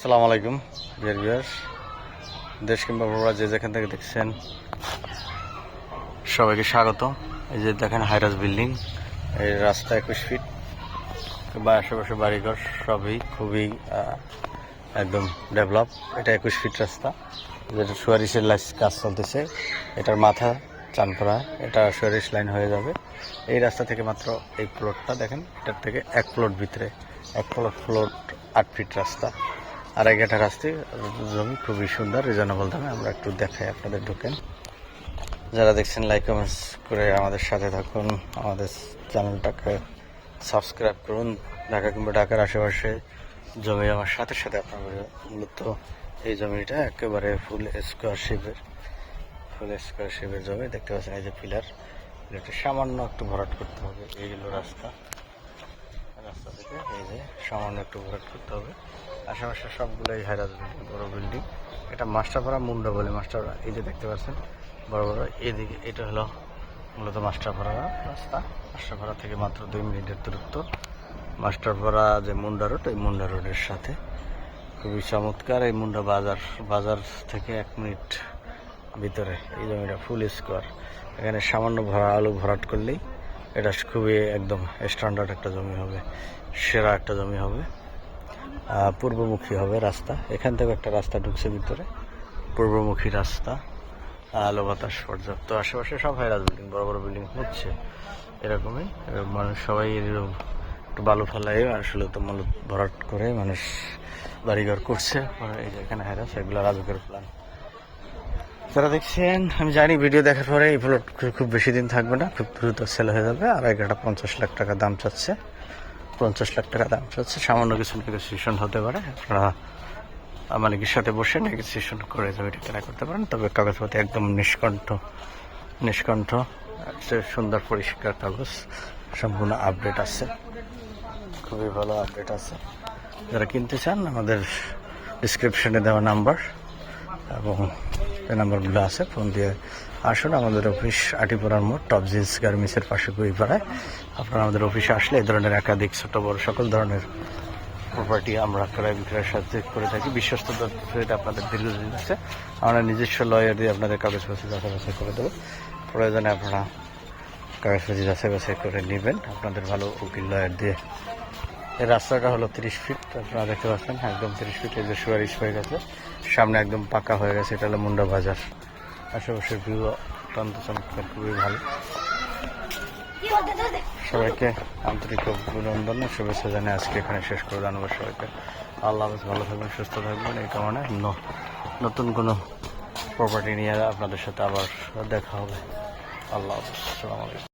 আসসালামু আলাইকুম বিয়ার বিয়ার দেশ কিংবা বড়রা যে যেখান থেকে দেখছেন, সবাইকে স্বাগত। এই যে দেখেন হাইরাস বিল্ডিং, এই রাস্তা একুশ ফিট, বা আশেপাশে বাড়িঘর সবই খুবই একদম ডেভেলপ। এটা একুশ ফিট রাস্তা, যেটা সুয়ারিশের লাইস কাজ চলতেছে। এটার মাথা চানপাড়া, এটা সুয়ারিশ লাইন হয়ে যাবে। এই রাস্তা থেকে মাত্র এই প্লটটা দেখেন, এটার থেকে এক প্লট ভিতরে, এক প্লট প্লট আট ফিট রাস্তা। আর এক একটা রাস্তায় জমি খুবই সুন্দর রিজনেবল দামে। আমরা একটু দেখাই আপনাদের ঢুকেন যারা দেখছেন লাইক কমেন্টস করে আমাদের সাথে থাকুন। আমাদের চ্যানেলটাকে সাবস্ক্রাইব করুন। ঢাকা কিংবা ঢাকার আশেপাশে জমি আমার সাথে সাথে আপনাদের মূলত এই জমিটা একেবারে ফুল স্কোয়ার শেপের ফুল স্কোয়ার শেপের জমি। দেখতে পাচ্ছেন, এই যে পিলার এটা সামান্য একটু ভরাট করতে হবে। এই হলো রাস্তা। রাস্তা থেকে এই যে সামান্য একটু ভরাট করতে হবে। আশেপাশে সবগুলোই হাইরাজ বড় বিল্ডিং এটা মাস্টারপাড়া মুন্ডা বলে মাস্টারপাড়া এই যে দেখতে পাচ্ছেন, বড় বড়। এদিকে এটা হলো মূলত মাস্টারপাড়া রাস্তা। মাস্টারপাড়া থেকে মাত্র দুই মিনিটের দূরত্ব। মাস্টারপাড়া যে মুন্ডা রোড এই মুন্ডা রোডের সাথে। খুবই চমৎকার এই মুন্ডা বাজার বাজার থেকে এক মিনিট ভিতরে। এই জমিটা ফুল স্কোয়ার এখানে সামান্য ভরা আলু ভরাট করলেই এটা খুবই একদম স্ট্যান্ডার্ড একটা জমি হবে, সেরা একটা জমি হবে। পূর্বমুখী হবে রাস্তা। এখান থেকে একটা রাস্তা ঢুকছে ভিতরে। পূর্বমুখী রাস্তা, আলো বাতাস, পর্যাপ্ত। আশেপাশে সব হাইরাজ বিল্ডিং বড় বড় বিল্ডিং হচ্ছে। এরকমই। মানুষ সবাই একটু বালু ফেলাই আসলে তো মূলত ভরাট করে মানুষ বাড়িঘর করছে। এই যে এখানে হাইরাজ এগুলো রাজকের প্ল্যান যারা দেখছেন, আমি জানি ভিডিও দেখার পরে এই প্লট খুব বেশি দিন থাকবে না, খুব দ্রুত সেল হয়ে যাবে। আর এগারোটা পঞ্চাশ লাখ টাকা দাম চাচ্ছে। পঞ্চাশ লাখ টাকা দাম চাচ্ছে সামান্য কিছু নেগোসিয়েশন হতে পারে। আপনারা মালিকের সাথে বসে নেগোসিয়েশন করে জমিটা কেনা করতে পারেন। তবে কাগজপত্র একদম নিষ্কণ্ঠ নিষ্কণ্ঠ। একটা সুন্দর পরিষ্কার কাগজ, সম্পূর্ণ আপডেট আছে। খুবই ভালো আপডেট আছে। যারা কিনতে চান, আমাদের ডিসক্রিপশনে দেওয়া নাম্বার এবং নাম্বারগুলো আছে, ফোন দিয়ে আসুন। আমাদের অফিস আটিপুরার মোড়, টপ জিন্স গার্মেন্টসের পাশে কুইপাড়ায় আপনারা আমাদের অফিসে আসলে এই ধরনের একাধিক ছোট বড় সকল ধরনের প্রপার্টি আমরা ক্রয় বিক্রয়ের সাথে করে থাকি। বিশ্বস্ত তথ্যটা আপনাদের দীর্ঘদিন আছে। আমরা নিজস্ব লয়ার দিয়ে আপনাদের কাগজপত্র যাচাই বাছাই করে দেবো। প্রয়োজনে আপনারা কাগজপত্র যাচাই বাছাই করে নেবেন। আপনাদের ভালো উকিল লয়ার দিয়ে এই রাস্তাটা হলো তিরিশ ফিট আপনারা দেখতে পাচ্ছেন একদম তিরিশ ফিট, এই যে সুয়ারিশ হয়ে গেছে। সামনে একদম পাকা হয়ে গেছে, এটা হলো মুন্ডা বাজার। আশেপাশের ভিউ অত্যন্ত চমৎকার, খুবই ভালো। সবাইকে আন্তরিক অভিনন্দন, শুভেচ্ছা জানিয়ে আজকে এখানে শেষ করে জানাব সবাইকে। আল্লাহ হাফেজ, ভালো থাকবেন, সুস্থ থাকবেন, এই কারণে নতুন কোনো প্রপার্টি নিয়ে আপনাদের সাথে আবার দেখা হবে। আল্লাহ হাফেজ আলাইকুম।